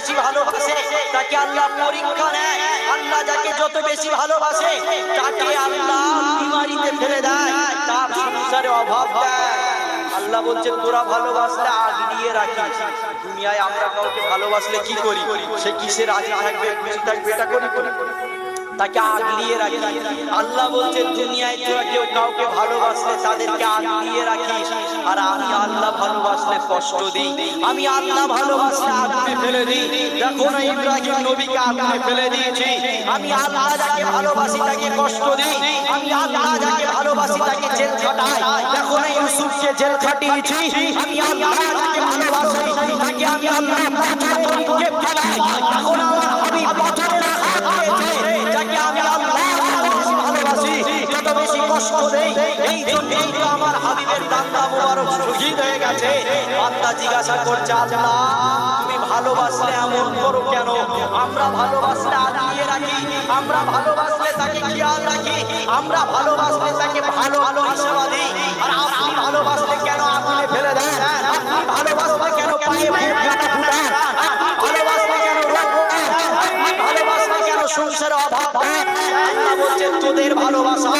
বেশি ভালোবাসে, তাকে আল্লাহ পরীক্ষা নেয়। আল্লাহ যাকে যত বেশি ভালোবাসে, তাকে আল্লাহ বিমারিতে ফেলে দেয়, তার সংসারে অভাব আল্লাহ বলছে, তোরা ভালোবাসলে আগলিয়ে রাখিস। দুনিয়ায় আমরা কাউকে ভালোবাসলে কি করি? সে কিসে রাজি থাকবে? থাকবে? এটা করি করি। তাকে আগলিয়ে রাখি। আল্লাহ বলছে, দুনিয়ায় তোরা কেউ কাউকে ভালোবাসলে তাদেরকে আগলিয়ে রাখিস। আর আমি আল্লাহ ভালোবাসলে কষ্ট দিই। আমি আল্লাহ ভালোবাসলে আগুনে ফেলে দিই। দেখো না, ইব্রাহিম নবীকে আগুনে ফেলে দিয়েছি। আমি আল্লাহ যাকে ভালোবাসি তাকে কষ্ট দিই। আমি আল্লাহ যাকে ভালোবাসি তাকে জেল খাটাই। দেখো না, ইউসুফকে জেল খাটিয়েছি। আমি আল্লাহ যাকে ভালোবাসি তাকে আমি আল্লাহ পাথরের মুখে এই আমার হয়ে গেছে। জিজ্ঞাসা করছে ভালোবাসলে এমন কেন? আমরা ভালোবাসলে রাখি, আমরা তাকে খেয়াল রাখি, আমরা তাকে ভালো ভালো হিসাবা দিই। আর আপনি ভালোবাসলে কেন আগুনে ফেলে দেন? আপনি ভালোবাসলে কেন কেন কেন সংসারে অভাব বলছেন, তোদের ভালোবাসা